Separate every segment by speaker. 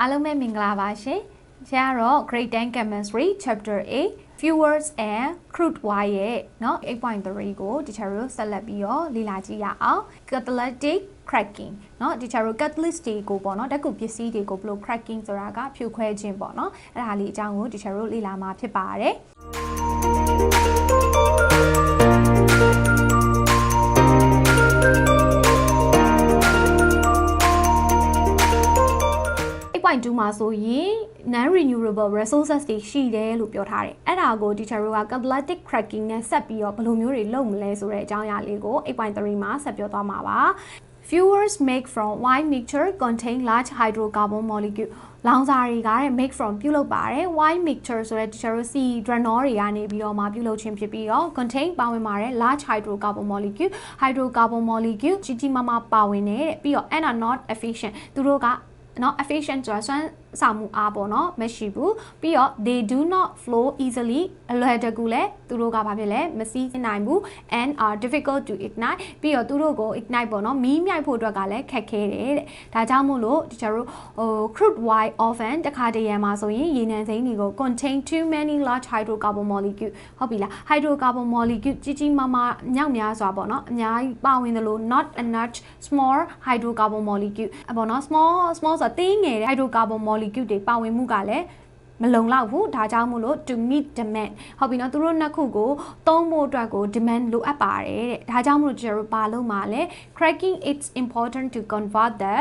Speaker 1: အားလုံးပဲမင်္ဂလာပါရှင်။ကျကတော့ Grade 10 Chemistry Chapter 8 Fuels and Crude Oil ရဲ့เนาะ8.3ကို teacher တို့ဆက်လက်ပြီးတော့လေ့လာကြည့်ရအောင် catalytic cracking เนาะ teacher တို့ catalyst တွေကိုပေါ့เนาะဓာတ်ကူပစ္စည်းတွေကိုဘယ်လို cracking ဆိုတာကဖြိုခွဲခြင်းပေါ့เนาะအဲ့ဒါလေးအကြောင်းကို teacher တို့လေ့လာမှာဖြစ်ပါတယ်။ 8.2မှာဆိုရင် non renewable resources တွေရှိတယ်လို့ပြောထားတယ်။အဲ့ဒါကို teacher တို့က catalytic cracking နဲ့ဆက်ပြီးတော့ဘယ်လိုမျိုးတွေလုပ်မလဲဆိုတဲ့အကြောင်းအရာလေးကို8.3မှာဆက်ပြောသွားမှာပါ။ Fuels make from wine mixture contain large hydrocarbon molecule လောင်စာတွေကတဲ့ make from ပြုလုပ်ပါတယ် wine mixture ဆိုတဲ့ teacher တို့ C dranol တွေကနေပြီးတော့မှပြုလုပ်ခြင်းဖြစ်ပြီးတော့ contain ပါဝင်ပါတယ် large hydrocarbon molecule hydrocarbon molecule ကြီးကြီးမားမားပါဝင်တယ်တဲ့ပြီးတော့ and are not efficient သူတို့က 然后，非洲人主要算。 ဆောင်မှုအားပေါ့နော်မရှိဘူးပြီးတော့ they do not flow easily အလွယ်တကူလဲသူတို့ကဘာဖြစ်လဲမစီးနိုင်ဘူး and are difficult to ignite ပြီးတော့သူတို့ကို ignite ပေါ့နော်မီးမြိုက်ဖို့အတွက်ကလည်းခက်ခဲတယ်တဲ့ဒါကြောင့်မို့လို့တချို့ဟို crude oil oven တခါတရံမှာဆိုရင်ရေနံစိမ်းတွေကို contain too many large hydrocarbon molecule ဟုတ်ပြီလား hydrocarbon molecule ကြီးကြီးမားမားမြောက်များစွာပေါ့နော်အများကြီးပါဝင်သလို not enough small hydrocarbon molecule ပေါ့နော် small small ဆိုတော့သေးငယ်တဲ့ hydrocarbon molecule တွေပါဝင်မှုကလည်း မလုံလောက်ဘူးဒါကြောင့်မို့လို့ to meet demand ဟုတ်ပြီနော်သူတို့နှစ်ခုကိုသုံးဖို့အတွက်ကို demand လိုအပ်ပါတယ်တဲ့ဒါကြောင့်မို့လို့ကျွန်တော်တို့ပါလို့မှာလဲ cracking it's important to convert the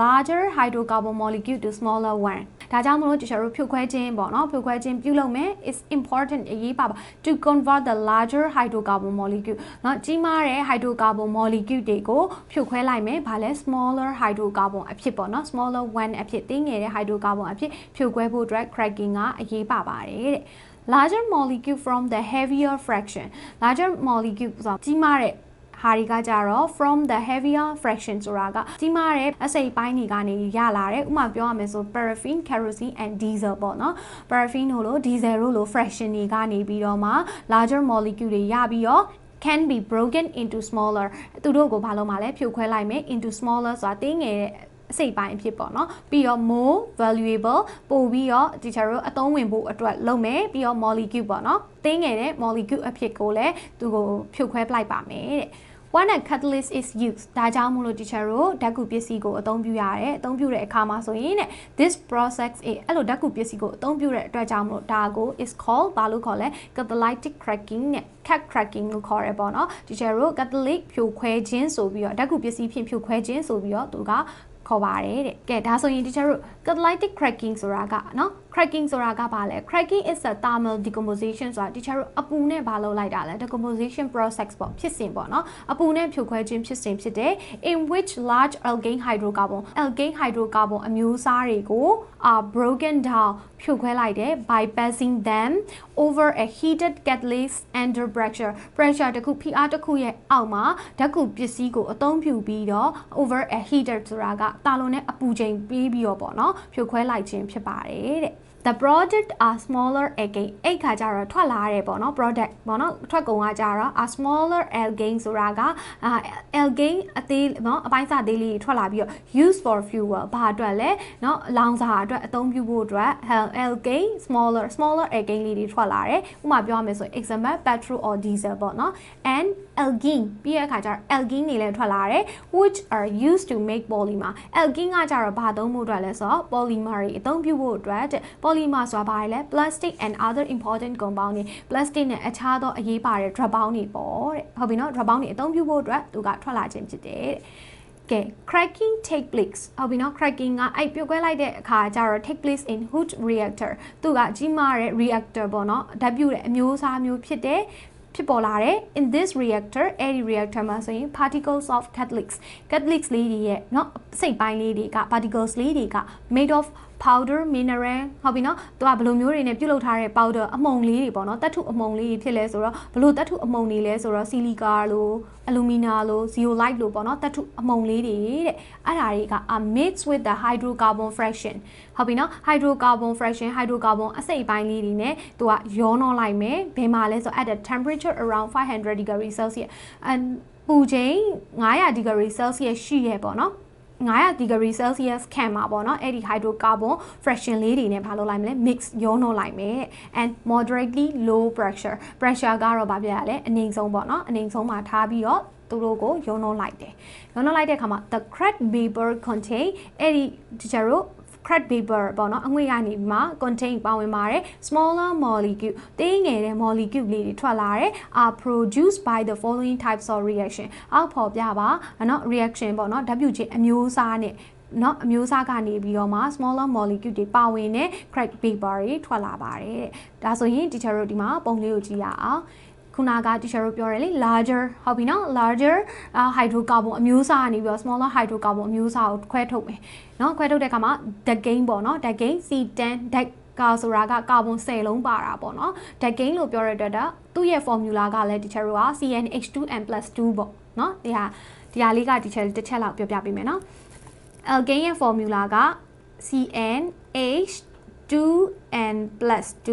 Speaker 1: larger hydrocarbon molecule to smaller one ဒါကြောင့်မို့လို့ကျွန်တော်တို့ဖြုတ်ခွဲခြင်းပေါ့နော်ဖြုတ်ခွဲခြင်းပြုလုပ်မယ် is important အရေးပါပါ to convert the larger hydrocarbon molecule เนาะကြီးမားတဲ့ hydrocarbon molecule တွေကိုဖြုတ်ခွဲလိုက်မယ်ဘာလဲ smaller hydrocarbon အဖြစ်ပေါ့နော် smaller one အဖြစ်တင်းငယ်တဲ့ hydrocarbon အဖြစ်ဖြုတ်ခွဲဖို့အတွက် cracking ကအရေးပါပါတယ်တဲ့ larger molecule from the heavier fraction larger molecule ဆိုတော့ကြီးမားတဲ့ဟာတွေကကြတော့ from the heavier fraction ဆိုတာကကြီးမားတဲ့အစိပ်ပိုင်းတွေကနေရလာတယ်ဥပမာပြောရမယ်ဆို paraffin kerosene and diesel ပေါ့နော် paraffin တို့လို diesel တို့လို fraction တွေကနေပြီးတော့မှ larger molecule တွေရပြီးတော့ can be broken into smaller သူတို့ကိုဘာလို့မှလဲဖြိုခွဲလိုက်မယ် into smaller ဆိုတာတင်းငယ်တဲ့ အစိပ်ပိုင်းဖြစ်ပေါ့နော်ပြီးတော့ more valuable ပို့ပြီးတော့ teacher တို့အသုံးဝင်ဖို့အတွက်လုပ်မယ်ပြီးတော့ molecule ပေါ့နော်တင်းငယ်တဲ့ molecule အဖြစ်ကိုလည်းသူကိုဖြိုခွဲပလိုက်ပါမယ်တဲ့ when a catalyst is used ဒါကြောင့်မို့လို့ teacher တို့ဓာတ်ကူပစ္စည်းကိုအသုံးပြုရတယ်အသုံးပြုတဲ့အခါမှာဆိုရင်တဲ့ this process အဲ့လိုဓာတ်ကူပစ္စည်းကိုအသုံးပြုတဲ့အတွက်ကြောင့်မို့လို့ဒါကို is called ဘာလို့ခေါ်လဲ catalytic cracking နဲ့ cat cracking လို့ခေါ်ရဲပေါ့နော် teacher တို့ catalytic ဖြိုခွဲခြင်းဆိုပြီးတော့ဓာတ်ကူပစ္စည်းဖြင့်ဖြိုခွဲခြင်းဆိုပြီးတော့သူက ခေါ်ပါတယ်တဲ့ကဲဒါဆိုရင် teacher တို့ catalytic cracking ဆိုတာကနော် cracking ဆိုတာကဘာလဲ cracking is a thermal decomposition ဆိုတာ teacher တို့အပူနဲ့ဘာလုပ်လိုက်တာလဲ decomposition process ပေါ့ဖြစ်စဉ်ပေါ့နော်အပူနဲ့ဖြိုခွဲခြင်းဖြစ်စဉ်ဖြစ်တယ် in which large alkane hydrocarbon alkane hydrocarbon အမျိုးအစားတွေကို are broken down ဖြိုခွဲလိုက်တယ် by passing them over a heated catalyst under pressure pressure တခုဖိအားတစ်ခုရဲ့အောက်မှာဓာတ်ကူပစ္စည်းကိုအသုံးပြုပြီးတော့ over a heater ဆိုတာကတာလုံးနဲ့အပူချိန်ပေးပြီးတော့ပေါ့နော်ဖြိုခွဲလိုက်ခြင်းဖြစ်ပါတယ်တဲ့ the product are smaller again အဲ့ခါကျတော့ထွက်လာတယ်ပေါ့နော် product ပေါ့နော်ထွက်ကုန်ကကြတော့ are smaller algain ဆိုတာက algain အသေးနော်အပိုင်းစာသေးလေးထွက်လာပြီးတော့ use for fuel ဘာအတွက်လဲနော်လောင်စာအတွက်အသုံးပြုဖို့အတွက် algain smaller smaller algain လေးတွေထွက်လာတယ်ဥပမာပြောရမယ်ဆို example petrol or diesel ပေါ့နော် and algene ပြီးရခါကျတော့ algene တွေလည်းထွက်လာတယ် which are used to make polymer algene ကကြတော့ဘာသုံးဖို့အတွက်လဲဆိုတော့ polymer တွေအသုံးပြုဖို့အတွက်တဲ့ polymer ဆိုတာဘာလဲ plastic and other important compound တွေ plastic နဲ့အခြားသောအရေးပါတဲ့ drop ပေါင်းတွေပေါ့တဲ့ဟုတ်ပြီနော် drop ပေါင်းတွေအသုံးပြုဖို့အတွက်သူကထွက်လာခြင်းဖြစ်တယ်တဲ့ကဲ cracking take place ဟုတ်ပြီနော် cracking ကအဲ့ပြုတ်ခွဲလိုက်တဲ့အခါကျတော့ take place in hood reactor သူကကြီးမားတဲ့ reactor ပေါ့နော်ဓာတ်ပြုတ်တဲ့အမျိုးအစားမျိုးဖြစ်တဲ့ဖြစ်ပေါ်လာတယ် in this reactor အဲ့ဒီ reactor မှာဆိုရင် particles of catalysts catalysts လေးတွေရဲ့เนาะစိတ်ပိုင်းလေးတွေက particles လေးတွေက made of powder mineral ဟုတ်ပြီနော်သူကဘယ်လိုမျိုးတွေနဲ့ပြုတ်လုပ်ထားတဲ့ powder အမှုန်လေးတွေပေါ့နော်တတ်ထုအမှုန်လေးတွေဖြစ်လဲဆိုတော့ဘယ်လိုတတ်ထုအမှုန်တွေလဲဆိုတော့ silica လို့ alumina လို့ zeolite လို့ပေါ့နော်တတ်ထုအမှုန်လေးတွေတဲ့အဲ့ဒါတွေက are mixed with the hydrocarbon fraction ဟုတ်ပြီနော် hydrocarbon fraction hydrocarbon အစိတ်ပိုင်းလေးတွေနဲ့သူကရောနှောလိုက်မယ်ဘယ်မှာလဲဆို at a temperature around 500 degree celsius and ပူချိန်900 degree celsius ရှိရဲပေါ့နော် 900 degree celsius ခန့်မှာပေါ့နော်အဲ့ဒီ hydrocarbon fraction လေးတွေနဲ့ဘာလုပ်လိုက်မလဲ mix ရောနှောလိုက်မယ် and moderately low pressure pressure ကတော့ဘာဖြစ်ရလဲအငိမ့်ဆုံးပေါ့နော်အငိမ့်ဆုံးမှာထားပြီးတော့သူတို့ကိုရောနှောလိုက်တယ်ရောနှောလိုက်တဲ့အခါမှာ the cracked vapor contain အဲ့ဒီဒီကျတို့ crack vapor ပေါ့နော်အငွေ့ကနေမှာ contain ပါဝင်ပါတယ် smaller molecule သေးငယ်တဲ့ molecule လေးတွေထွက်လာတယ် are produced by the following types of reaction အောက်ဖော်ပြပါနော် reaction ပေါ့နော် WJ အမျိုးအစားနဲ့เนาะအမျိုးအစားကနေပြီးတော့မှ smaller molecule တွေပါဝင်တဲ့ crack vapor တွေထွက်လာပါတယ်ဒါဆိုရင် teacher တို့ဒီမှာပုံလေးကိုကြည့်ရအောင် ခုနက teacher တို့ပြောတယ်လေ larger ဟုတ်ပြီနော် larger hydrocarbon အမျိုးအစားကနေပြီးတော့ smaller hydrocarbon အမျိုးအစားကိုခွဲထုတ်မယ်နော်ခွဲထုတ်တဲ့အခါမှာ decane ပေါ့နော် decane C10 dec ကာဆိုတာကကာဗွန်10လုံးပါတာပေါ့နော်ဒက်ကိန်းလို့ပြောရတဲ့အတွက်သူ့ရဲ့ formula ကလည်း teacher တို့က CnH2n + 2ပေါ့နော်ဒီဟာဒီဟာလေးက teacher တစ်ချက်လောက်ပြောပြပေးမယ်နော် alkane ရဲ့ formula က CnH2n + 2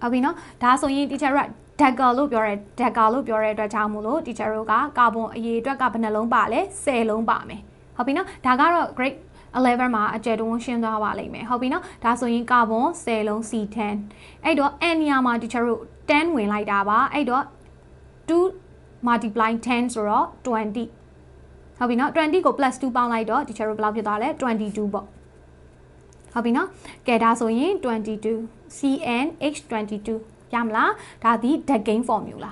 Speaker 1: ဟုတ်ပြီနော်ဒါဆိုရင် teacher က dagger လို့ပြောရဲ dagger လို့ပြောရဲအတွက်ကြောင့်မို့လို့ teacher တို့ကကာဗွန်အရေးအတွက်ကဘယ်နှလုံးပါလဲ10လုံးပါမယ်ဟုတ်ပြီနော်ဒါကတော့ grade 11မှာအကျယ်တုံးရှင်းသွားပါလိမ့်မယ်ဟုတ်ပြီနော်ဒါဆိုရင်ကာဗွန်10လုံး C10 အဲ့တော့ n နေရာမှာ teacher တို့10ဝင်လိုက်တာပါအဲ့တော့2 multiply 10ဆိုတော့20ဟုတ်ပြီနော်20ကို plus 2ပေါင်းလိုက်တော့ teacher တို့ဘယ်လောက်ဖြစ်သွားလဲ22ပေါ့ဟုတ်ပြီနော်ကဲဒါဆိုရင်22 CnH22 ရမလားဒါသည် the game formula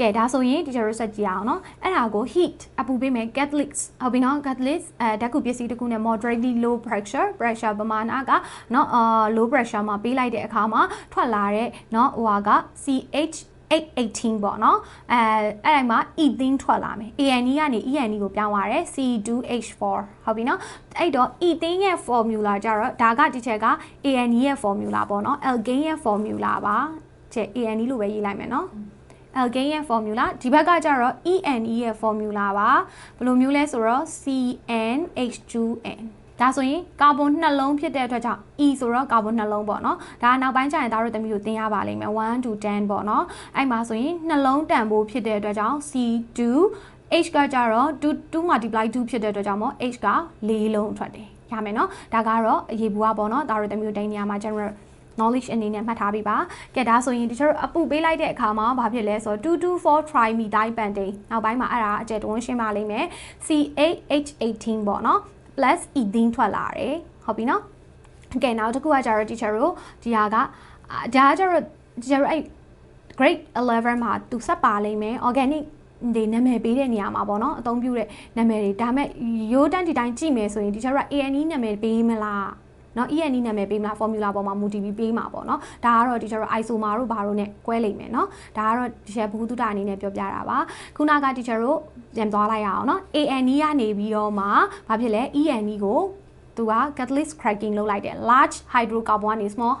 Speaker 1: ကဲဒါဆိုရင် teacher တို့ဆက်ကြည့်အောင်နော်အဲ့ဒါကို heat အပူပေးမယ် catholics ဟုတ်ပြီနော် catholics အဲဓာတ်ကူပစ္စည်းတစ်ခုနဲ့ moderately low pressure pressure ပမာဏကနော်အာ low pressure မှာပေးလိုက်တဲ့အခါမှာထွက်လာတဲ့နော်ဟိုဟာက CH 818ပေါ့နော်အဲအဲ့တိုင်းမှာ ethene ထွက်လာမယ် ANE ကနေ ENE ကိုပြောင်းသွားတယ် C2H4 ဟုတ်ပြီနော်အဲ့တော့ ethene ရဲ့ formula ကြတော့ဒါကဒီချက်က ANE ရဲ့ formula ပေါ့နော် alkane ရဲ့ formula ပါ က် ANE လို့ပဲရေးလိုက်မယ်နော် alkane ရဲ့ formula ဒီဘက်ကကျတော့ ENE ရဲ့ formula ပါဘယ်လိုမျိုးလဲဆိုတော့ CnH2n ဒါဆိုရင်ကာဗွန်နှလုံးဖြစ်တဲ့အတွက်ကြောင့် E ဆိုတော့ကာဗွန်နှလုံးပေါ့နော်ဒါနောက်ပိုင်းကျရင်ဒါတို့သမီးကိုသင်ရပါလိမ့်မယ်1 to 10ပေါ့နော်အဲ့မှာဆိုရင်နှလုံးတန်ဖိုးဖြစ်တဲ့အတွက်ကြောင့် C2 H ကကြတော့2 2 multiply 2ဖြစ်တဲ့အတွက်ကြောင့်မို့ H က၄လုံးထွက်တယ်ရမယ်နော်ဒါကတော့အရေးဘူးပေါ့နော်ဒါတို့သမီးကိုတိုင်းနေရာမှာ general knowledge အနေနဲ့မှတ်ထားပြီးပါကဲဒါဆိုရင်တချို့အပူပေးလိုက်တဲ့အခါမှာဘာဖြစ်လဲဆိုတော့224 trimethyl pentane နောက်ပိုင်းမှာအဲ့ဒါအကျယ်တွန်းရှင်းပါလိမ့်မယ် C8H18 ပေါ့နော် plus ethene ထွက်လာတယ်ဟုတ်ပြီနော်ကဲနောက်တစ်ခုကကြတော့ teacher တို့ဒီဟာကဒါကကြတော့ teacher တို့အဲ့ grade 11မှာသူဆက်ပါလိမ့်မယ် organic ဒီနာမည်ပေးတဲ့နေရာမှာပေါ့နော်အသုံးပြုတဲ့နာမည်တွေဒါမဲ့ရိုးတန်းဒီတိုင်းကြည့်မယ်ဆိုရင် teacher က ANE နာမည်ပေးမလား เนาะ ENE နာမည်ပေးမလား formula ပေါ်မှာ multi ပေးမှာပေါ့เนาะဒါကတော့ teacher တို့ isomer တို့ဘာတို့ ਨੇ ကွဲလိမ့်မယ်เนาะဒါကတော့ teacher ဘူးတုတအနေနဲ့ပြောပြတာပါခုနက teacher တို့ပြန်သွားလိုက်ရအောင်เนาะ ANE ကနေပြီးတော့မှဘာဖြစ်လဲ ENE ကို သူက catalyst cracking လုပ်လိုက်တယ် large hydrocarbon ကနေ small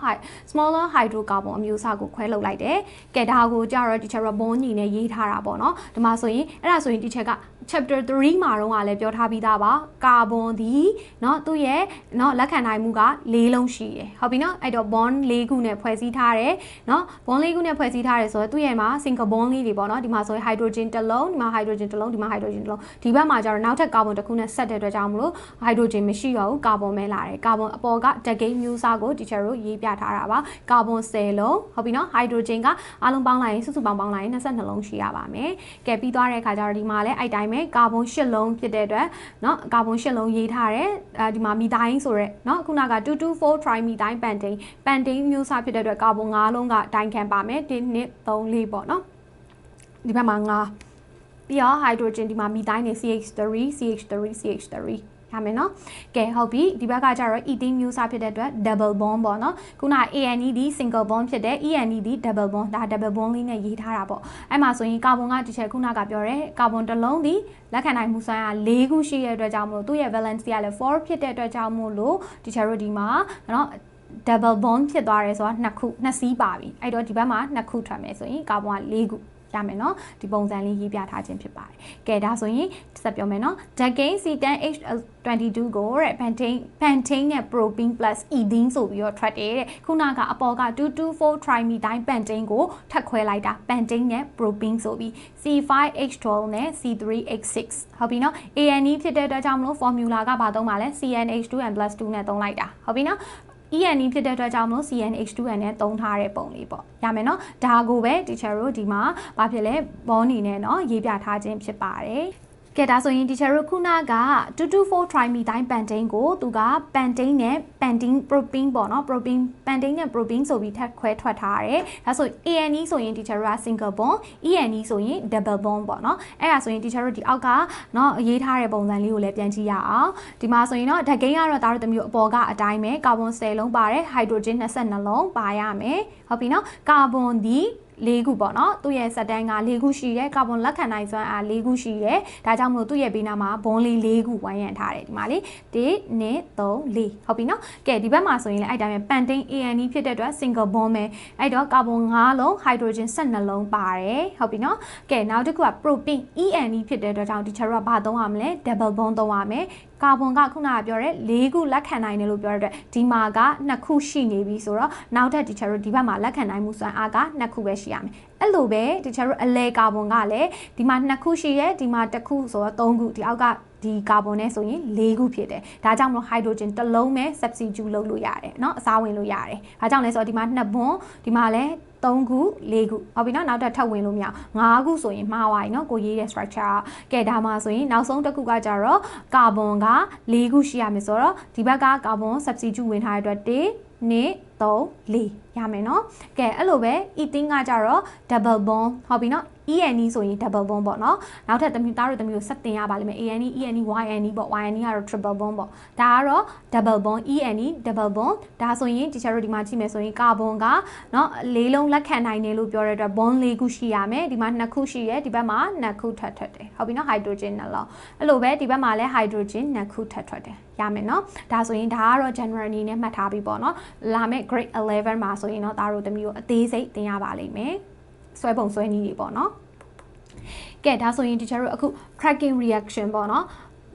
Speaker 1: smaller hydrocarbon အမျိုးအစားကိုခွဲလုပ်လိုက်တယ်ကဲဒါကိုကြတော့ teacher က bond ညီနဲ့ရေးထားတာပေါ့နော်ဒီမှာဆိုရင်အဲ့ဒါဆိုရင် teacher က chapter 3မှာတော့လည်းပြောထားပြီးသားပါကာဗွန်ဒီเนาะသူ့ရဲ့เนาะလက်ခံနိုင်မှုက၄လုံးရှိတယ်ဟုတ်ပြီเนาะအဲ့တော့ bond ၄ခုနဲ့ဖွဲ့စည်းထားတယ်เนาะ bond ၄ခုနဲ့ဖွဲ့စည်းထားတယ်ဆိုတော့သူ့ရဲ့မှာ single bond လေးတွေပေါ့เนาะဒီမှာဆိုရင် hydrogen တစ်လုံးဒီမှာ hydrogen တစ်လုံးဒီမှာ hydrogen တစ်လုံးဒီဘက်မှာကျတော့နောက်ထပ်ကာဗွန်တစ်ခုနဲ့ဆက်တဲ့အတွက်ကြောင့်မလို့ hydrogen မရှိတော့ဘူး ကာဗွန်ပဲလာတယ်ကာဗွန်အပေါ်ကတကိန်းမျိုးစားကို teacher တို့ရေးပြထားတာပါကာဗွန်10လုံးဟုတ်ပြီနော်ဟိုက်ဒရိုဂျင်ကအားလုံးပေါင်းလိုက်ရင်စုစုပေါင်းပေါင်းလိုက်ရင်22လုံးရှိရပါမယ်ကဲပြီးသွားတဲ့အခါကျတော့ဒီမှာလည်းအဲ့တိုင်းပဲကာဗွန်10လုံးဖြစ်တဲ့အတွက်နော်ကာဗွန်10လုံးရေးထားတယ်အဲဒီမှာမီတိုင်းဆိုရက်နော်ခုနက224 trimethine pentane pentane မျိုးစားဖြစ်တဲ့အတွက်ကာဗွန်9လုံးကဒိုင်ခံပါမယ်1 2 3 4ပေါ့နော်ဒီဘက်မှာ9ပြီးတော့ hydrogen ဒီမှာမီတိုင်းနေ CH3 CH3 CH3 ရမယ်နော်ကဲဟုတ်ပြီဒီဘက်ကကျတော့ ethene မျိုးစားဖြစ်တဲ့အတွက် double bond ပေါ့နော်ခုန ANE ဒီ single bond ဖြစ်တဲ့ ENE ဒီ double bond ဒါ double bond လေးနဲ့ရေးထားတာပေါ့အဲ့မှာဆိုရင်ကာဗွန်ကဒီချက်ခုနကပြောရဲကာဗွန်တစ်လုံးဒီလက်ခံနိုင်မှုစွမ်းအား၄ခုရှိတဲ့အတွက်ကြောင့်မလို့သူ့ရဲ့ valence ကလည်း4ဖြစ်တဲ့အတွက်ကြောင့်မို့လို့ဒီချက်တို့ဒီမှာနော် double bond ဖြစ်သွားတယ်ဆိုတာနှစ်ခုနှစ်စီးပါပြီအဲ့တော့ဒီဘက်မှာနှစ်ခုထွက်မယ်ဆိုရင်ကာဗွန်က၄ခု ရမယ်နော်ဒီပုံစံလေးရေးပြထားခြင်းဖြစ်ပါတယ်ကဲဒါဆိုရင်ဆက်ပြောမယ်နော် Decane C10H22 ကိုတဲ့ Pantene Pantene နဲ့ Propene plus Ethene ဆိုပြီးတော့ထွက်တယ်တဲ့ခုနကအပေါ်က224 trimethyl Pantene ကိုထပ်ခွဲလိုက်တာ Pantene နဲ့ Propene ဆိုပြီး C5H12 နဲ့ C3H6 ဟုတ်ပြီနော် ANE ဖြစ်တဲ့အတွက်ကြောင့်မလို့ formula ကဘာသုံးပါလဲ CnH2n+2 နဲ့သုံးလိုက်တာဟုတ်ပြီနော် ENE ဖြစ်တဲ့အတွက်ကြောင့်မလို့ CnH2n နဲ့သုံးထားတဲ့ပုံလေးပေါ့ရမယ်နော်ဒါကိုပဲ teacher တို့ဒီမှာဘာဖြစ်လဲဘောနေနဲ့เนาะရေးပြထားခြင်းဖြစ်ပါတယ် ကဲဒါဆိုရင် teacher တို့ခုနက224 trimethine pentane ကိုသူက pentane နဲ့ pentene propene ပေါ့နော် propene pentane နဲ့ propene ဆိုပြီးထပ်ခွဲထွက်ထားရတယ်။ဒါဆို ANE ဆိုရင် teacher တို့က single bond ENE ဆိုရင် double bond ပေါ့နော်။အဲ့ဒါဆိုရင် teacher တို့ဒီအောက်ကနော်ရေးထားတဲ့ပုံစံလေးကိုလည်းပြန်ကြည့်ရအောင်။ဒီမှာဆိုရင်တော့ဓာတ်ကိန်းကတော့ဒါတို့တမျိုးအပေါ်ကအတိုင်းပဲကာဗွန်10လုံးပါတယ်ဟိုက်ဒရိုဂျင်22လုံးပါရမယ်။ဟုတ်ပြီနော်။ကာဗွန်ဒီ ၄ခုပေါ့နော်သူ့ရဲ့စက်တန်းက၄ခုရှိတယ်ကာဗွန်လက်ခံနိုင်စွမ်းအား၄ခုရှိတယ်ဒါကြောင့်မလို့သူ့ရဲ့ဘေးနားမှာဘွန်လေး၄ခုဝိုင်းရံထားတယ်ဒီမှာလေ1 2 3 4ဟုတ်ပြီနော်ကဲဒီဘက်မှာဆိုရင်လည်းအဲ့တိုင်းပဲပန်တိန် ANE ဖြစ်တဲ့အတွက် single bond ပဲအဲ့တော့ကာဗွန်၅လုံး hydrogen 12လုံးပါတယ်ဟုတ်ပြီနော်ကဲနောက်တစ်ခုက propane ENE ဖြစ်တဲ့အတွက်ကြောင့်ဒီချက်တော့ဘာသုံးရမလဲ double bond သုံးရမယ်ကာဗွန်ကခုနကပြောတဲ့၄ခုလက်ခံနိုင်တယ်လို့ပြောရတဲ့ဒီမှာက2ခုရှိနေပြီဆိုတော့နောက်ထပ်ဒီချက်တို့ဒီဘက်မှာလက်ခံနိုင်မှုစွမ်းအားက2ခုပဲရှိရမယ်အဲ့လိုပဲဒီချက်တို့အလဲကာဗွန်ကလည်းဒီမှာ2ခုရှိရဲဒီမှာ1ခုဆိုတော့3ခုဒီအောက်က ဒီကာဗွန်နဲ့ဆိုရင်၄ခုဖြစ်တယ်ဒါကြောင့်မလို့ဟိုက်ဒရိုဂျင်တစ်လုံးပဲ substitute လုပ်လို့ရတယ်เนาะအစားဝင်လို့ရတယ်ဒါကြောင့်လဲဆိုတော့ဒီမှာ2ဘွန်ဒီမှာလည်း3ခု4ခုဟုတ်ပြီနော်နောက်ထပ်ထပ်ဝင်လို့မရ5ခုဆိုရင်မှားသွားပြီနော်ကိုရေးတဲ့ structure ကဲဒါမှဆိုရင်နောက်ဆုံးတစ်ခုကကြတော့ကာဗွန်က4ခုရှိရမယ်ဆိုတော့ဒီဘက်ကကာဗွန် substitute ဝင်ထားတဲ့အတွက်1 2 3 4ရမယ်နော်ကဲအဲ့လိုပဲ ethene ကကြတော့ double bond ဟုတ်ပြီနော် ENE ဆိုရင် double bond ပေါ့နော်နောက်ထပ်တမျိုးသားတို့တမျိုးဆက်တင်ရပါလိမ့်မယ် ANE ENE YNE ပေါ့ YNE ကတော့ triple bond ပေါ့ဒါကတော့ double bond ENE double bond ဒါဆိုရင် teacher တို့ဒီမှာကြည့်မယ်ဆိုရင်ကာဗွန်ကเนาะလေးလုံးလက်ခံနိုင်တယ်လို့ပြောတဲ့အတွက် bond ၄ခုရှိရမယ်ဒီမှာ2ခုရှိရဲဒီဘက်မှာ2ခုထပ်ထွက်တယ်ဟုတ်ပြီနော် hydrogen နှလုံးအဲ့လိုပဲဒီဘက်မှာလည်း hydrogen 2ခုထပ်ထွက်တယ်ရမယ်เนาะဒါဆိုရင်ဒါကတော့ general အနေနဲ့မှတ်ထားပြီးပေါ့เนาะလာမယ့် grade 11မှာဆိုရင်เนาะဒါတို့တမျိုးအသေးစိတ်သင်ရပါလိမ့်မယ် ဆွဲပုံဆွဲနည်းတွေပေါ့နော်ကဲဒါဆိုရင်တခြားတို့အခု cracking reaction ပေါ့နော်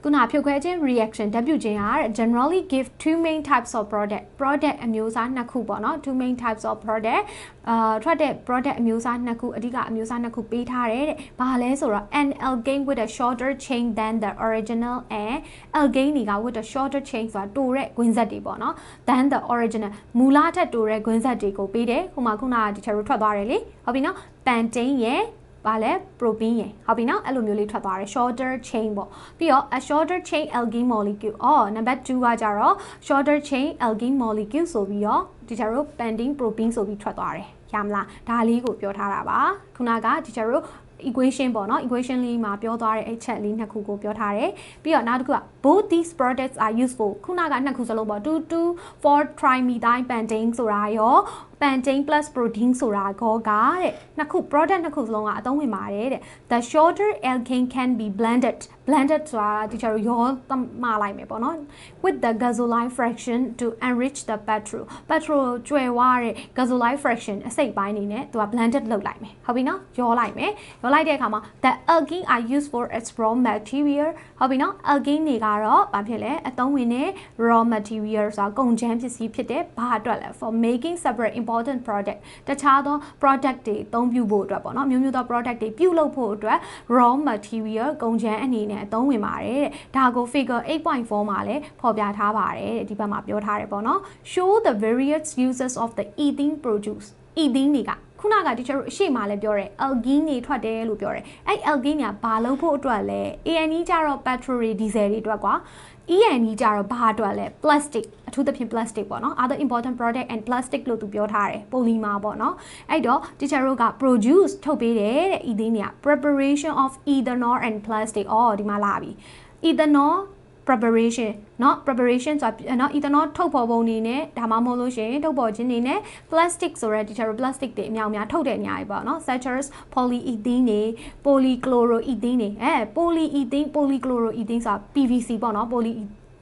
Speaker 1: ခုနဖြုတ်ခွဲခြင်း reaction ဓာတ်ပြုခြင်းက generally give two main types of product product အမျိုးအစားနှစ်ခုပေါ့နော် two main types of product အာထွက်တဲ့ product အမျိုးအစားနှစ်ခုအဓိကအမျိုးအစားနှစ်ခုပေးထားတယ်တဲ့ဘာလဲဆိုတော့ an alkane with a shorter chain than the original and alkane တွေက with a shorter chain ဆိုတာတိုတဲ့ဂွင်းဆက်တွေပေါ့နော် than the original မူလထက်တိုတဲ့ဂွင်းဆက်တွေကိုပေးတယ်ဟိုမှာခုနကဒီချက်တို့ထွက်သွားတယ်လေဟုတ်ပြီနော် pantane ရဲ့ ဘာလဲ propene ရယ်ဟုတ်ပြီနော်အဲ့လိုမျိုးလေးထွက်သွားတယ် shorter chain ပေါ့ပြီးတော့ a shorter chain alkene molecule အော် number 2ကကြတော့ shorter chain alkene molecule ဆိုပြီးတော့ဒီကျတို့ pending propene ဆိုပြီးထွက်သွားတယ်ရမလားဒါလေးကိုပြောထားတာပါခုနကဒီကျတို့ equation ပေါ့နော် equation လေးမှာပြောသွားတဲ့အချက်လေးနှစ်ခုကိုပြောထားတယ်ပြီးတော့နောက်တစ်ခုက both these products are useful ခုနကနှစ်ခုစလုံးပေါ့2 2 4 trimethyl pentane ဆိုတာရော pentane plus protein ဆိုတာကောကတဲ့နှစ်ခု product နှစ်ခုစလုံးကအသုံးဝင်ပါတယ်တဲ့ the shorter alkane can be blended blended ဆိုတာဒီချာရောသမားလိုက်မယ်ပေါ့နော် with the gasoline fraction to enrich the petrol petrol ကျွဲဝါတဲ့ gasoline fraction အစိတ်ပိုင်းနေနဲ့သူက blended လုပ်လိုက်မယ်ဟုတ်ပြီနော်ရောလိုက်မယ်ရောလိုက်တဲ့အခါမှာ the alkane are used for its raw material ဟုတ်ပြီနော် alkane တွေကတော့ဘာဖြစ်လဲအသုံးဝင်တဲ့ raw material ဆိုတာကုန်ကြမ်းပစ္စည်းဖြစ်တဲ့ဘာအတွက်လဲ for making separate important product တခြားသော product တွေအသုံးပြုဖို့အတွက်ပေါ့နော်မျိုးမျိုးသော product တွေပြုလုပ်ဖို့အတွက် raw material ကုန်ကြမ်းအနေနဲ့အသုံးဝင်ပါတယ်တဲ့ဒါကို figure 8.4မှာလည်းဖော်ပြထားပါတယ်တဲ့ဒီဘက်မှာပြောထားတယ်ပေါ့နော် show the various uses of the ethene produce ethene တွေကခုနကတချို့အရှိမလည်းပြောတယ် alkene တွေထွက်တယ်လို့ပြောတယ်အဲ့ alkene ကဘာလုပ်ဖို့အတွက်လဲ ANE ကြတော့ petrol တွေ diesel တွေအတွက်ကွာ ENE ကြတော့ဘာအတွက်လဲ plastic အထူးသဖြင့် plastic ပေါ့နော် other important product and plastic လို့သူပြောထားတယ် polymer ပေါ့နော်အဲ့တော့ teacher တို့က produce ထုတ်ပေးတယ်တဲ့ ethene က preparation of ethanol and plastic အော်ဒီမှာလာပြီ ethanol preparation เนาะ preparation ဆိုတာเนาะ ethanol ထုတ်ဖော်ပုံနေနဲ့ဒါမှမဟုတ်လို့ရှိရင်ထုတ်ဖော်ခြင်းနေနဲ့ plastic ဆိုရဲ teacher plastic တွေအများအများထုတ်တဲ့နေရာတွေပေါ့เนาะ such polyethylene တွေ polychloroethylene တွေအဲ polyethylene polychloroethylene ဆိုတာ PVC ပေါ့เนาะ poly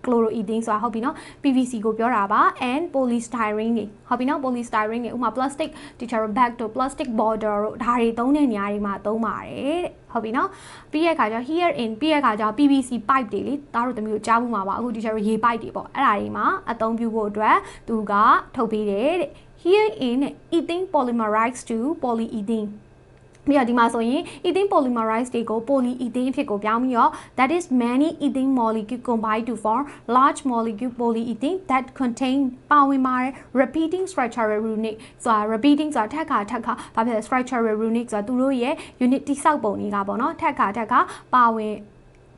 Speaker 1: chloroethane ဆိုတာဟုတ်ပြီနော် PVC ကိုပြောတာပါ and polystyrene တွေဟုတ်ပြီနော် polystyrene တွေဥပမာ plastic teacher bag တို့ plastic border တို့ဒါတွေသုံးတဲ့နေရာတွေမှာသုံးပါတယ်တဲ့ ဟုတ်ပြီနော်ပြီးရဲ့ခါကျ here in ပြီးရဲ့ခါကျ PVC pipe တွေလေဒါတို့တမျိုးကြားမှုမှာပါအခု teacher ရေ pipe တွေပေါ့အဲ့ဒါတွေမှာအသုံးပြုဖို့အတွက်သူကထုတ်ပေးတယ်တဲ့ here in ethane polymerized to polyethylene ပြီးတော့ဒီမှာဆိုရင် ethane polymerized တွေကို polyethane အဖြစ်ကိုပြောင်းပြီးတော့ that is many ethane molecule combined to form large molecule polyethane that contain ပါဝင်ပါတယ် repeating structural unit ဆိုတာ repeating ဆိုတာထက်ခါထက်ခါဘာဖြစ်လဲ structural unit ဆိုတာသူတို့ရဲ့ unit တိဆောက်ပုံတွေကပေါ့နော်ထက်ခါထက်ခါပါဝင်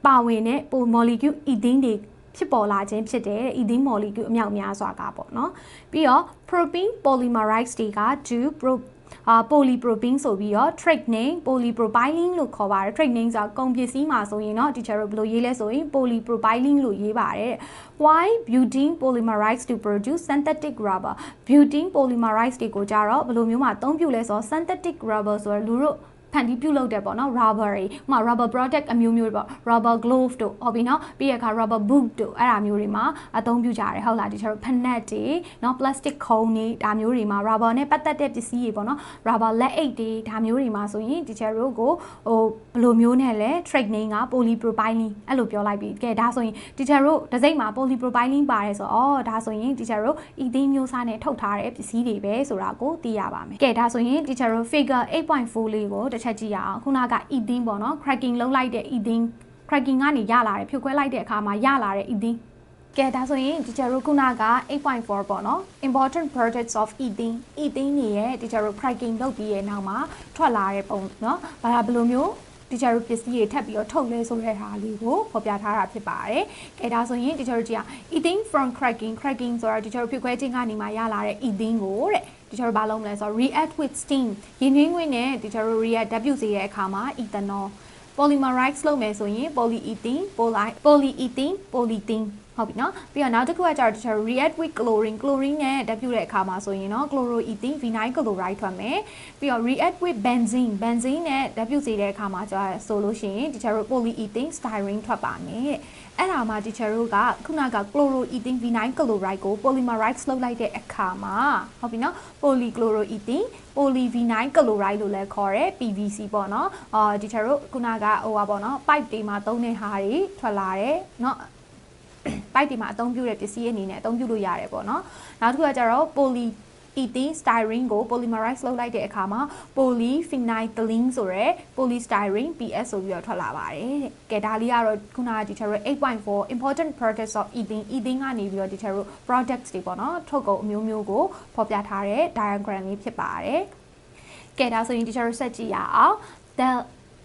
Speaker 1: ပါဝင်တဲ့ molecule ethane တွေဖြစ်ပေါ်လာခြင်းဖြစ်တဲ့ ethene molecule အမြောက်များစွာကပေါ့နော်ပြီးတော့ propene polymerase တွေက do pro အာ polypropene ဆိုပြီးတော့ trade name polypropylene လို့ခေါ်ပါတယ် trade name ဆိုတာကုန်ပစ္စည်းမှာဆိုရင်တော့ teacher တို့ဘယ်လိုရေးလဲဆိုရင် polypropylene လို့ရေးပါတယ် why butene polymerize to produce synthetic rubber butene polymerize တွေကိုကြတော့ဘယ်လိုမျိုးမှာအသုံးပြုလဲဆိုတော့ synthetic rubber ဆိုတော့လူတို့ ဖန်တီးပြုတ်လုပ်တယ်ပေါ့နော် rubber တွေဥမာ rubber product အမျိုးမျိုးပေါ့ rubber glove တို့ဟုတ်ပြီနော်ပြီးရခါ rubber boot တို့အဲ့ဒါမျိုးတွေမှာအသုံးပြုကြတယ်ဟုတ်လားဒီချက်ဖက်နက်တွေနော် plastic ခုံတွေဒါမျိုးတွေမှာ rubber နဲ့ပတ်သက်တဲ့ပစ္စည်းတွေပေါ့နော် rubber လက်အိတ်တွေဒါမျိုးတွေမှာဆိုရင်ဒီချက်တို့ကိုဟိုဘယ်လိုမျိုးနဲ့လဲ trade name က polypropylene အဲ့လိုပြောလိုက်ပြီကဲဒါဆိုရင်ဒီချက်တို့တစ်စိမ့်မှာ polypropylene ပါတယ်ဆိုတော့ဒါဆိုရင်ဒီချက်တို့ ethane မျိုးစားနဲ့ထုတ်ထားတဲ့ပစ္စည်းတွေပဲဆိုတာကိုသိရပါမယ်ကဲဒါဆိုရင်ဒီချက်တို့ figure 8.4လေးကိုတစ်ချက်ကြည့်ရအောင်ခုနက ethene ပေါ့နော် cracking လုပ်လိုက်တဲ့ ethene cracking ကနေရလာတယ်ဖြိုခွဲလိုက်တဲ့အခါမှာရလာတဲ့ ethene ကဲဒါဆိုရင်ဒီချာတို့ခုနက8.4ပေါ့နော် important products of ethene ethene နေရဲ့ဒီချာတို့ cracking လုပ်ပြီးရဲ့နောက်မှာထွက်လာတဲ့ပုံနော်ဘာဘယ်လိုမျိုးဒီချာတို့ပစ္စည်းတွေထပ်ပြီးတော့ထုတ်လဲဆိုတဲ့ဟာလေးကိုဖော်ပြထားတာဖြစ်ပါတယ်။ကဲဒါဆိုရင်ဒီချာတို့ကြည့်အောင် ethene from cracking cracking ဆိုတာဒီချာတို့ဖြစ်ခွဲခြင်းကနေမှရလာတဲ့ ethene ကိုတဲ့ ဒီချာတို့ဘာလုပ်မလဲဆိုတော့ react with steam ရင်းနှီးငွေ့နဲ့ဒီချာတို့ react ဓာတ်ပြုစေတဲ့အခါမှာ ethanol polymerize လုပ်မယ်ဆိုရင် polyethylene polyethylene polyethylene ဟုတ်ပြီနော်ပြီးတော့နောက်တစ်ခုကကျတော့ teacher react with chlorine chlorine နဲ့တက်ပြတဲ့အခါမှာဆိုရင်နော် chloroethene vinyl chloride ထွက်မယ်ပြီးတော့ react with benzene benzene နဲ့တက်ပြစေတဲ့အခါမှာကျတော့ဆိုလို့ရှိရင် teacher polyethylene styrene ထွက်ပါမယ်တဲ့ အဲ့ဒါမှ teacher တို့ကခုနက chloroethene v9 chloride ကို polymerize လုပ်လိုက်တဲ့အခါမှာဟုတ်ပြီနော် polychloroethene polyv9 chloride လို့လည်းခေါ်တယ် PVC ပေါ့နော်အော် teacher တို့ခုနကဟိုပါပေါ့နော် pipe တွေမှာသုံးတဲ့ဟာတွေထွက်လာတယ်နော်ပိုက်ဒီမှာအသုံးပြုတဲ့ပစ္စည်းအနေနဲ့အသုံးပြုလို့ရတယ်ပေါ့နော်နောက်တစ်ခုကကျတော့ poly ethene styrene ကို polymerize လုပ်လိုက်တဲ့အခါမှာ polyphenylethylene ဆိုရဲ polystyrene PS ဆိုပြီးတော့ထွက်လာပါတယ်တဲ့။ကဲဒါလေးကတော့ခုနကဒီ charo 8.4 important products of ethene ethene ကနေပြီးတော့ဒီ charo products တွေပေါ့နော်ထုတ်ကုန်အမျိုးမျိုးကိုဖော်ပြထားတဲ့ diagram လေးဖြစ်ပါတယ်။ကဲဒါဆိုရင်ဒီ charo ဆက်ကြည့်ရအောင် the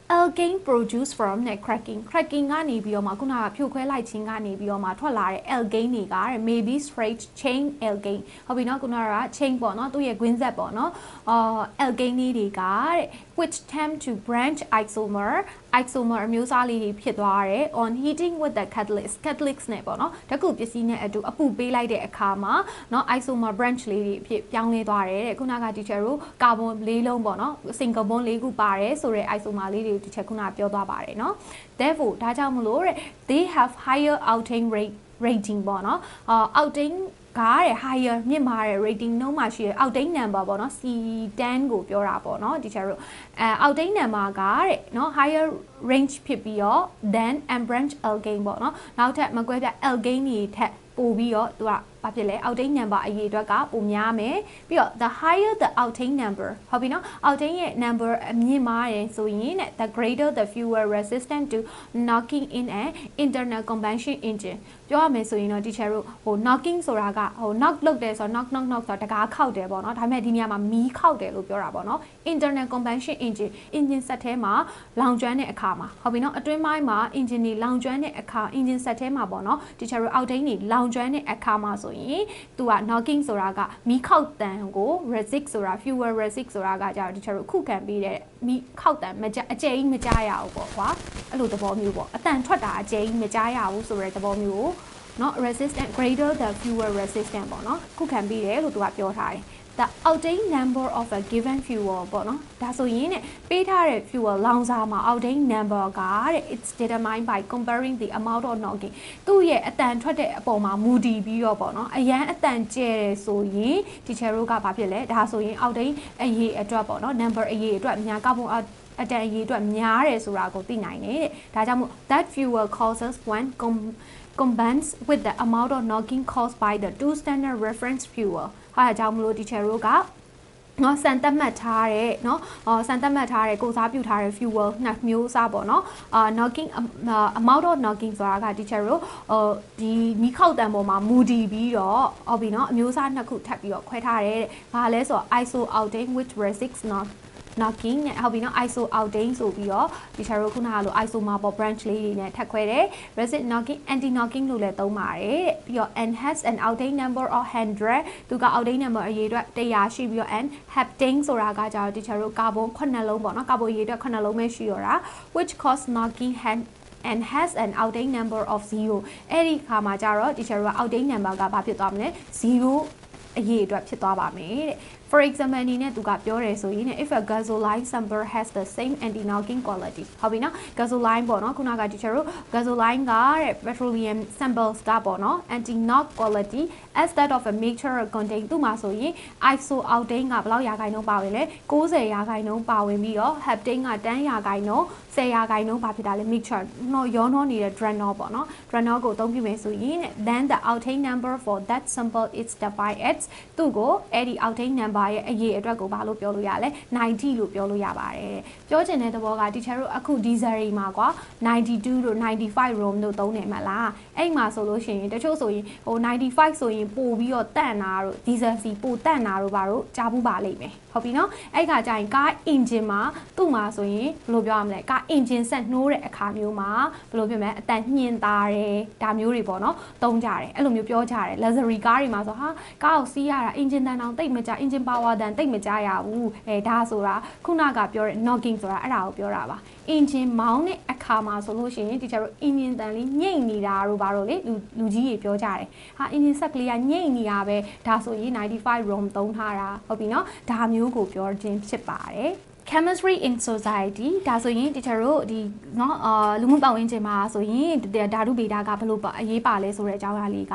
Speaker 1: alkane produce from နဲ့ cracking cracking ကနေပြီးတော့မှခုနကဖြိုခွဲလိုက်ခြင်းကနေပြီးတော့မှထွက်လာတဲ့ alkane တွေကတဲ့ maybe straight chain alkane ဟုတ်ပြီနော်ခုနက chain ပေါ့နော်သူ့ရဲ့ gwin set ပေါ့နော်အာ alkane တွေကတဲ့ which tend to branch isomer isomer အမျိုးအစားလေးတွေဖြစ်သွားတယ် on heating with the catalyst catalyst နဲ့ပေါ့နော်ဓာတ်ကူပစ္စည်းနဲ့အတူအပူပေးလိုက်တဲ့အခါမှာเนาะ isomer branch လေးတွေအဖြစ်ပြောင်းလဲသွားတယ်တဲ့ခုနက teacher တို့ကာဗွန်လေးလုံးပေါ့နော် single bond လေးခုပါတယ်ဆိုတော့ isomer လေးတွေ teacher ခုနကပြောသွားပါတယ်เนาะ therefore ဒါကြောင့်မလို့တဲ့ they have higher octane rate rating ပေါ့နော်အာ octane ကားတဲ့ higher မြင့်မားတဲ့ rating နှုန်းမှာရှိတဲ့ outdate number ပေါ့နော် C10 ကိုပြောတာပေါ့နော်ဒီချက်တို့အဲ outdate number ကတဲ့နော် higher range ဖြစ်ပြီးတော့ then and branch alkane ပေါ့နော်နောက်ထပ်မကွဲပြ alkane တွေထက်ပို့ပြီးတော့သူက ဘာဖြစ်လဲ outdate number အရေးအတွက်ကပိုများမယ်ပြီးတော့ the higher the outdate number ဟုတ်ပြီနော် outdate ရဲ့ number အမြင့်မားတယ်ဆိုရင်တဲ့ the greater the fuel resistant to knocking in an internal combustion engine ပြောရမယ်ဆိုရင်တော့ teacher တို့ဟို knocking ဆိုတာကဟို knock လုပ်တယ်ဆိုတော့ knock knock knock ဆိုတာတကားခောက်တယ်ပေါ့နော်ဒါပေမဲ့ဒီနေရာမှာမီးခောက်တယ်လို့ပြောတာပေါ့နော် internal combustion engine engine ဆက်ထဲမှာလောင်ကျွမ်းတဲ့အခါမှာဟုတ်ပြီနော်အတွင်းပိုင်းမှာ engine တွေလောင်ကျွမ်းတဲ့အခါ engine ဆက်ထဲမှာပေါ့နော် teacher တို့ outdate တွေလောင်ကျွမ်းတဲ့အခါမှာဆိုသူက knocking ဆိုတာကမီးခောက်တန်ကို resist ဆိုတာ fuel resist ဆိုတာကကြာ teacher တို့ခုခံပြီးတဲ့မီးခောက်တန်မကြအကျဲကြီးမကြားရဘူးပေါ့ကွာအဲ့လိုသဘောမျိုးပေါ့အတန်ထွက်တာအကျဲကြီးမကြားရဘူးဆိုတဲ့သဘောမျိုးကိုเนาะ resistant greater the fuel resistant ပေါ့เนาะခုခံပြီးတယ်လို့သူကပြောထားတယ် the outdated number of a given fuel ပေါ့နော်ဒါဆိုရင်တဲ့ပေးထားတဲ့ fuel လောင်စာမှာ outdated number ကတဲ့ it's determined by comparing the amount of knocking သူ့ရဲ့အတန်ထွက်တဲ့အပေါ်မှာမူတည်ပြီးတော့ပေါ့နော်အရန်အတန်ကျဲတယ်ဆိုရင် teacher တို့ကဘာဖြစ်လဲဒါဆိုရင် outdated အရေးအတွက်ပေါ့နော် number အရေးအတွက်အများကာဗွန် အတန်အရေးအတွက်များတယ်ဆိုတာကိုသိနိုင်တယ်တဲ့ဒါကြောင့်မို့ that fuel causes when combines with the amount of knocking caused by the two standard reference fuel ဟာဒါကြောင့်မလို့ teacher တို့ကနော်စံတက်မှတ်ထားတဲ့နော်အော်စံတက်မှတ်ထားတဲ့ကိုစားပြုထားတဲ့ fuel နှစ်မျိုးစားပေါ့နော်အာ knocking amount of knocking ဆိုတာက teacher တို့ဟိုဒီမိခောက်တန်ပေါ်မှာမူတည်ပြီးတော့ဟုတ်ပြီနော်အမျိုးအစားနှစ်ခုထပ်ပြီးတော့ခွဲထားတယ်တဲ့ဘာလဲဆိုတော့ iso outdating which resists not knocking နဲ့ဟုတ်ပြီနော် ISO outdating ဆိုပြီးတော့ဒီချာတို့ခုနကလို ISO မှာပေါ့ branch လေးတွေနဲ့ထပ်ခွဲတယ် resid knocking anti knocking လို့လည်းသုံးပါတယ်တဲ့ပြီးတော့ enhance an outdating number of 100သူက outdating number အရေးအတွက်100ရှိပြီးတော့ and hapting ဆိုတာကကြတော့ဒီချာတို့ကာဗွန်9လုံးပေါ့နော်ကာဗွန်အရေးအတွက်9လုံးပဲရှိရတာ which cause knocking hand and has an outdating number of 0အဲ့ဒီခါမှာကြတော့ teacher က outdating number ကဘာဖြစ်သွားမလဲ0အရေးအတွက်ဖြစ်သွားပါမယ်တဲ့ for example အနေနဲ့သူကပြောတယ်ဆိုရင် if a gasoline sample has the same anti-knocking quality ဟုတ်ပြီနော် gasoline ပေါ့နော်ခုနက teacher တို့ gasoline ကတဲ့ petroleum samples ကပေါ့နော် anti-knock quality as that of a mixture contain သူ့မှာဆိုရင် iso octane ကဘယ်လောက်ရာခိုင်နှုန်းပါဝင်လဲ60ရာခိုင်နှုန်းပါဝင်ပြီးတော့ heptane က10ရာခိုင်နှုန်း10ရာခိုင်နှုန်းပါဖြစ်တာလေ mixture နော်ရောနှောနေတဲ့ dranol ပေါ့နော် dranol ကိုအသုံးပြုမယ်ဆိုရင် then the octane number for that sample is defined as သူ့ကိုအဲ့ဒီ octane number ရဲ့အရေးအတွက်ကိုဘာလို့ပြောလို့ရလဲ90လို့ပြောလို့ရပါတယ်ပြောချင်တဲ့သဘောက teacher တို့အခု diesel တွေမှာကွာ92တို့95 rom တို့သုံးနေမှာလားအဲ့မှာဆိုလို့ရှိရင်တချို့ဆိုရင်ဟို95ဆိုရင်ပို့ပြီးတော့တန့်တာတို့ diesel စီပို့တန့်တာတို့ဘာတို့ကြားဘူးပါလိမ့်မယ်ဟုတ်ပြီနော်အဲ့ခါကျရင်ကား engine မှာသူ့မှာဆိုရင်ဘယ်လိုပြောရမလဲကား engine ဆက်နှိုးတဲ့အခါမျိုးမှာဘယ်လိုပြောမလဲအတန်ညှင်တာတယ်ဒါမျိုးတွေပေါ့နော်သုံးကြတယ်အဲ့လိုမျိုးပြောကြတယ် luxury ကားတွေမှာဆိုဟာကားကိုစီးရတာ engine တန်တောင်တိတ်မကြ engine power တန်တိတ်မကြရဘူးအဲဒါဆိုတာခုနကပြောတဲ့ knocking ဆိုတာအဲ့ဒါကိုပြောတာပါ engine မောင်းတဲ့အခါမှာဆိုလို့ရှိရင်ဒီကျတော့ engine တန်လေးညိတ်နေတာတို့ဘာလို့လေလူလူကြီးတွေပြောကြတယ်ဟာ engine ဆက်ကလေးကညိတ်နေတာပဲဒါဆိုရင်95 rom သုံးထားတာဟုတ်ပြီနော်ဒါမျိုးကိုပြောခြင်းဖြစ်ပါတယ် chemistry in society ဒါဆိုရင် teacher တို့ဒီเนาะအာလူမှုပတ်ဝန်းကျင်မှာဆိုရင်ဓာတုဗေဒကဘယ်လိုအရေးပါလဲဆိုတဲ့အကြောင်းအရာလေးက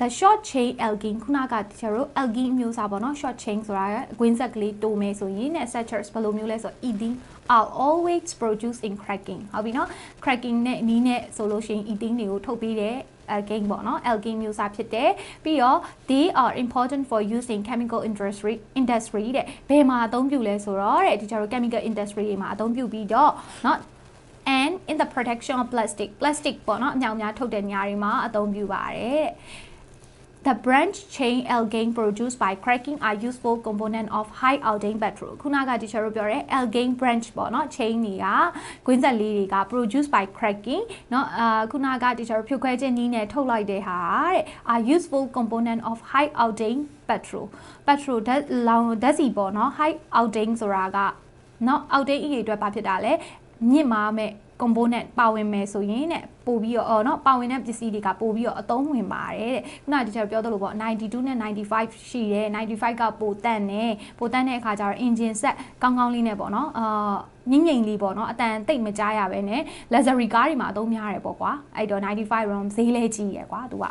Speaker 1: the short chain alkene ခုနကတချို့တို့ alkene မျိုးစားပေါ့နော် short chain ဆိုတာကွင်းဆက်ကလေးတိုးမယ်ဆိုရင် structures ဘယ်လိုမျိုးလဲဆိုတော့ ethene are always produced in cracking ဟုတ်ပြီနော် cracking နဲ့အနီးနဲ့ဆိုလို့ရှိရင် ethene တွေကိုထုတ်ပေးတဲ့ alkane ပေါ့နော် alkane မျိုးစားဖြစ်တယ်ပြီးတော့ they are important for use in chemical industry industry တဲ့ဘယ်မှာအသုံးပြုလဲဆိုတော့တဲ့ဒီကျတော့ chemical industry တွေမှာအသုံးပြုပြီးတော့เนาะ and in the protection of plastic plastic ပေါ့နော်အများများထုတ်တဲ့နေရာတွေမှာအသုံးပြုပါတယ် The branch chain alkane produced by cracking are useful component of high octane petrol ခုနက teacher တို့ပြောတဲ့ alkane branch ပေါ့နော် chain တွေကကွင်းဆက်လေးတွေက produced by cracking เนาะအာခုနက teacher ဖြုတ်ခွဲခြင်းနည်းနဲ့ထုတ်လိုက်တဲ့ဟာတဲ့ are useful component of high octane petrol petrol ဓာတ်လောင်ဓာတ်စီပေါ့နော် high octane ဆိုတာကเนาะ octane အရေးအတွက်ဘာဖြစ်တာလဲမြင့်မာမဲ့ component ပါဝင်မယ်ဆိုရင်တဲ့ ပို့ပြီးတော့အော်နော်ပါဝင်တဲ့ပစ္စည်းတွေကပို့ပြီးတော့အသုံးဝင်ပါတယ်တဲ့ခုနကဒီချက်ပြောသလိုပေါ့92နဲ့95ရှိတယ်95ကပိုတန့်တယ်ပိုတန့်တဲ့အခါကျတော့ engine set ကောင်းကောင်းလေးနဲ့ပေါ့နော်အာငိမ့်ငိမ့်လေးပေါ့နော်အတန်တိတ်မကြားရပဲနဲ့ luxury ကားတွေမှာအသုံးများတယ်ပေါ့ကွာအဲ့တော့95 room ဈေးလဲကြီးရယ်ကွာသူက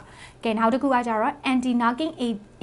Speaker 1: ကဲနောက်တစ်ခုကကျတော့ anti knocking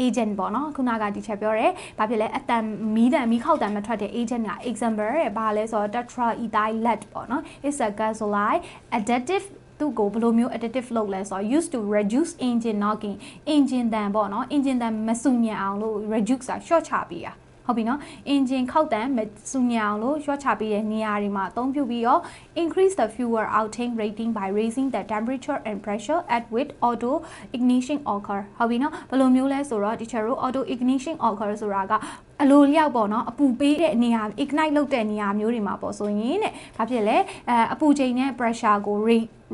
Speaker 1: agent ပေါ့နော်ခုနကဒီချက်ပြောတယ်ဘာဖြစ်လဲအတန်မီးတန်မီးခောက်တန်မထွက်တဲ့ agent က example ရယ်ဘာလဲဆိုတော့ tetraethyl lead ပေါ့နော် it's a gasoline additive သူ့ကိုဘယ်လိုမျိုး additive လုပ်လဲဆိုတော့ used to reduce engine knocking engine တန်ပေါ့နော် engine တန်မဆူညံအောင်လို့ reduce ဆိုတာ short ချပေးတာ ဟုတ်ပြီနော် engine ခောက်တန်မစူညံအောင်လို့ရွှတ်ချပေးတဲ့နေရာတွေမှာအသုံးပြုပြီးတော့ increase the fuel outake rating by raising the temperature and pressure at which auto ignition occur ဟုတ်ပြီနော်ဘယ်လိုမျိုးလဲဆိုတော့ teacher တို့ auto ignition occur ဆိုတာကအလိုလျောက်ပေါ့နော်အပူပေးတဲ့နေရာ ignite လုပ်တဲ့နေရာမျိုးတွေမှာပေါ့ဆိုရင်တဲ့ဘာဖြစ်လဲအဲအပူချိန်နဲ့ pressure ကို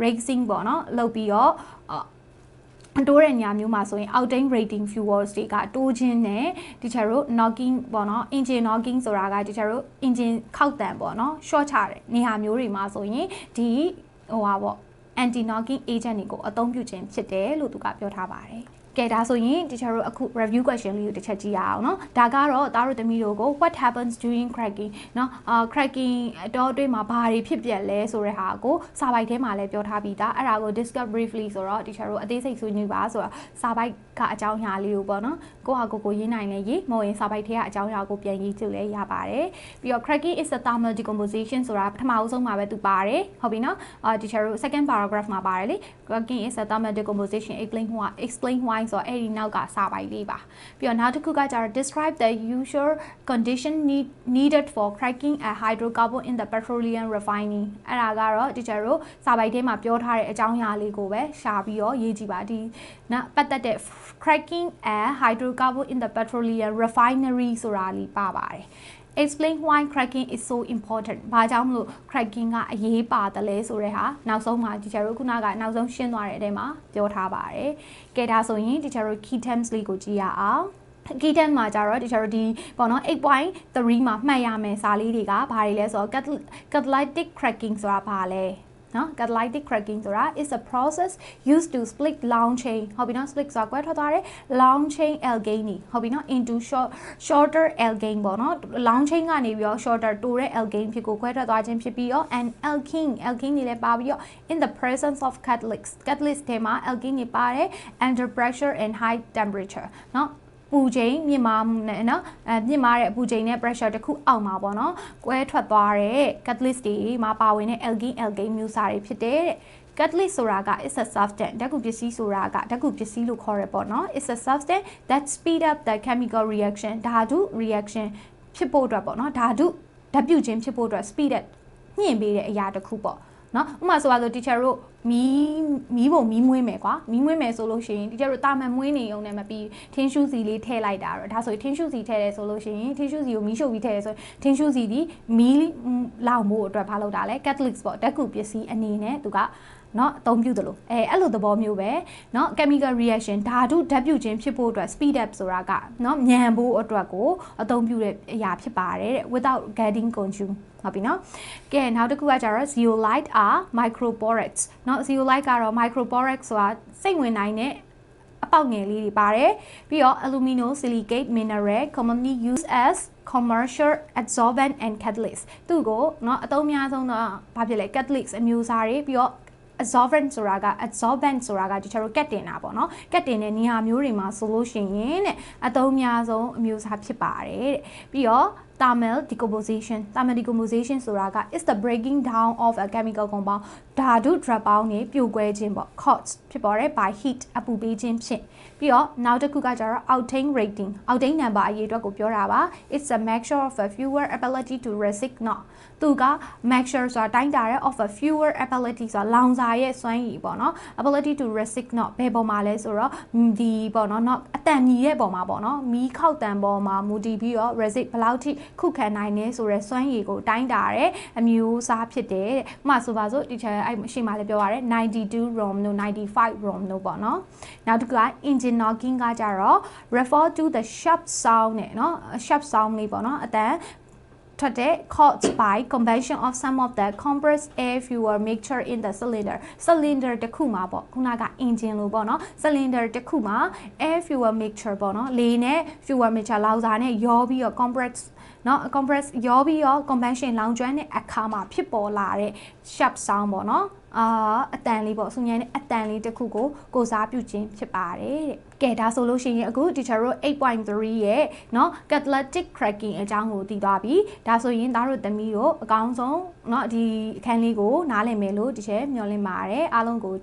Speaker 1: raising ပေါ့နော်လုပ်ပြီးတော့ တိုးတဲ့ညာမျိုးမှာဆိုရင် outdated rating fuels တွေကတိုးခြင်းနဲ့ teacher တို့ knocking ပေါ့နော် engine knocking ဆိုတာက teacher တို့ engine ခောက်တန်ပေါ့နော် short ချတယ်နေဟာမျိုးတွေမှာဆိုရင်ဒီဟိုဟာပေါ့ anti knocking agent တွေကိုအသုံးပြုခြင်းဖြစ်တယ်လို့သူကပြောထားပါတယ် ကဲဒါဆိုရင်တခြားတို့အခု review question လေးကိုတစ်ချက်ကြည့်ရအောင်เนาะဒါကတော့သားတို့သမီးတို့ကို what happens during cracking เนาะအာ cracking အတော့အတွင်းမှာဘာတွေဖြစ်ပျက်လဲဆိုတဲ့ဟာကိုစာပိုက်ထဲမှာလည်းပြောထားပြီးသားအဲ့ဒါကို discuss briefly ဆိုတော့တခြားတို့အသေးစိတ်ဆွေးနွေးပါဆိုတော့စာပိုက်ကအကြောင်းအရာလေးကိုပေါ့နော်ကိုဟာကိုကိုရေးနိုင်လဲရေးမဟုတ်ရင်စာပိုက်ထဲကအကြောင်းအရာကိုပြန်ရေးကြည့်လဲရပါတယ်ပြီးတော့ cracking is a thermal decomposition ဆိုတာပထမအဆုံးမှာပဲသူပါတယ်ဟုတ်ပြီနော်အာတခြားတို့ second paragraph မှာပါတယ်လေ cracking is a thermal decomposition explain why explain why ဆိုတော့အဲ့ဒီနောက်ကစာပိုက်လေးပါပြီးတော့နောက်တစ်ခုကကျတော့ describe the usual condition need, needed for cracking a hydrocarbon in the petroleum refining အဲ့ဒါကတော့တခြားတို့စာပိုက်ထဲမှာပြောထားတဲ့အကြောင်းအရာလေးကိုပဲရှာပြီးတော့ရေးကြည့်ပါဒီနော်ပတ်သက်တဲ့ cracking a hydrocarbon in the petroleum refinery ဆိုတာလေးပါပါတယ် explain why cracking is so important ဘာကြောင့်မလို့ cracking ကအရေးပါတယ်လဲဆိုတဲ့ဟာနောက်ဆုံးမှာဒီချာတို့ခုနကနောက်ဆုံးရှင်းသွားတဲ့အထဲမှာပြောထားပါတယ်။ကဲဒါဆိုရင်ဒီချာတို့ key terms လေးကိုကြည့်ရအောင်။ key term မှာကြတော့ဒီချာတို့ဒီပေါ့နော်8.3မှာမှတ်ရမယ်စာလေးတွေကဘာတွေလဲဆိုတော့ catalytic cracking ဆိုတာဘာလဲ နော် catalytic cracking ဆိုတာ is a process used to split long chain ဟုတ်ပြီနော် split ဆိုတာကွဲထွက်သွားတယ် long chain alkane ဟုတ်ပြီနော် into short shorter alkane ပေါ့နော် long chain ကနေပြီးတော့ shorter တိုတဲ့ alkane ဖြစ်ကိုကွဲထွက်သွားခြင်းဖြစ်ပြီးတော့ an alkene alkene တွေလည်းပါပြီးတော့ in the presence of catalyst catalyst ထဲမှာ alkene တွေပါတယ် under pressure and high temperature နော် ပူချိန်မြင့်မားမှုနဲ့နော်အဲမြင့်မားတဲ့အပူချိန်နဲ့ pressure တစ်ခုအောက်မှာပေါ့နော်ကွဲထွက်သွားတဲ့ catalyst တွေမှာပါဝင်တဲ့ alkene alkane မျိုးစားတွေဖြစ်တဲ့ catalyst ဆိုတာက is a substance ဓာတ်ကူပစ္စည်းဆိုတာကဓာတ်ကူပစ္စည်းလို့ခေါ်ရပေါ့နော် is a substance that speed up the chemical reaction ဓာတု reaction ဖြစ်ဖို့အတွက်ပေါ့နော်ဓာတုဓာတ်ပြုတ်ခြင်းဖြစ်ဖို့အတွက် speed up ညှင့်ပေးတဲ့အရာတစ်ခုပေါ့ နော်ဥပမာဆိုပါဆို teacher တို့မီးမီးပုံမီးမွေးမယ်ကွာမီးမွေးမယ်ဆိုလို့ရှိရင် teacher တို့တာမန်မွေးနေုံနဲ့မပြီးထင်းရှူးစီလေးထည့်လိုက်တာတော့ဒါဆိုရင်ထင်းရှူးစီထည့်တယ်ဆိုလို့ရှိရင်ထင်းရှူးစီကိုမီးရှို့ပြီးထည့်တယ်ဆိုရင်ထင်းရှူးစီဒီမီးလောင်ဖို့အတွက်ဘာလုပ်တာလဲ catalyst ပေါ့ဓာတ်ကူပစ္စည်းအနေနဲ့သူက เนาะအသုံးပြုတယ်လို့အဲအဲ့လိုသဘောမျိုးပဲเนาะ chemical reaction ဓာတုဓာတ်ပြုခြင်းဖြစ်ဖို့အတွက် speed up ဆိုတာကเนาะမြန်ဖို့အတွက်ကိုအသုံးပြုတဲ့အရာဖြစ်ပါတယ်တဲ့ without getting consumed ဟုတ်ပြီနော်ကဲနောက်တစ်ခုကကြတော့ zeolite are microporics เนาะ zeolite ကတော့ microporics ဆိုတာစိတ်ဝင်နိုင်တဲ့အပေါက်ငယ်လေးတွေပါတယ်ပြီးတော့ aluminosilicate mineral commonly used as commercial absorbent and catalyst သူ့ကိုเนาะအသုံးများဆုံးတော့ဘာဖြစ်လဲ catalyst အမျိုးအစားတွေပြီးတော့ absorbent ဆိုတာက absorbent ဆိုတာကဒီချောကက်တင်တာပေါ့နော်ကက်တင်တဲ့နေရာမျိုးတွေမှာဆိုလို့ရှိရင်တဲ့အသုံးများဆုံးအမျိုးအစားဖြစ်ပါတယ်တဲ့ပြီးတော့ thermal decomposition thermal decomposition ဆိုတာက is the breaking down of a chemical compound ဓာတုဒြပ်ပေါင်းတွေပြိုကွဲခြင်းပေါ့ caused ဖြစ်ပေါ်တဲ့ by heat အပူပေးခြင်းဖြင့်ပြီးတော့နောက်တစ်ခုကကျတော့ octane rating octane number အရေးအတွက်ကိုပြောတာပါ it's a measure of a fuel ability to resist not သူက measure ဆိုတာတိုင်းတာတဲ့ of a fuel ability ဆိုတာလောင်စာရဲ့စွမ်းရည်ပေါ့နော် ability to resist not ဘယ်ပေါ်မှာလဲဆိုတော့ဒီပေါ့နော် not အတန်မြည်ရဲ့ပေါ်မှာပေါ့နော်မီးခောက်တန်ပေါ်မှာမူတည်ပြီးတော့ resist ဘယ်လောက်ထိခုခံနိုင်နေဆိုရဲစွမ်းရည်ကိုတိုင်းတာတဲ့အမျိုးအစားဖြစ်တယ်တဲ့ဥပမာဆိုပါစို့ဒီချာအဲ့ရှိမှလည်းပြောပါရတယ်92 rom တို့95 rom တို့ပေါ့နော်နောက်တစ်ခုက engine knocking ကကြတော့ refer to the sharp sound နဲ့เนาะ sharp sound လေးပေါ့နော်အတန်ထွက်တဲ့ caused by combustion of some of the compressed air fuel mixture in the cylinder cylinder တစ်ခုမှာပေါ့ခုနက engine လို့ပေါ့နော် cylinder တစ်ခုမှာ air fuel mixture ပေါ့နော်လေနဲ့ fuel mixture လောက်စာနဲ့ရောပြီးတော့ compress เนาะ compress ရောပြီးတော့ combustion လောင်ကျွမ်းတဲ့အခါမှာဖြစ်ပေါ်လာတဲ့ sharp sound ပေါ့နော်အာအတန်လေးပေါ့ဆူညံတဲ့အတန်လေးတစ်ခုကိုကိုစားပြုခြင်းဖြစ်ပါတယ်တဲ့ကဲဒါဆိုလို့ရှိရင်အခု teacher တို့8.3ရဲ့เนาะ catalytic cracking အကြောင်းကိုသိသွားပြီဒါဆိုရင်သားတို့သမီးတို့အကောင်းဆုံးเนาะဒီအခန်းလေးကိုနားလည်မယ်လို့ teacher မျှော်လင့်ပါတယ်အားလုံးကို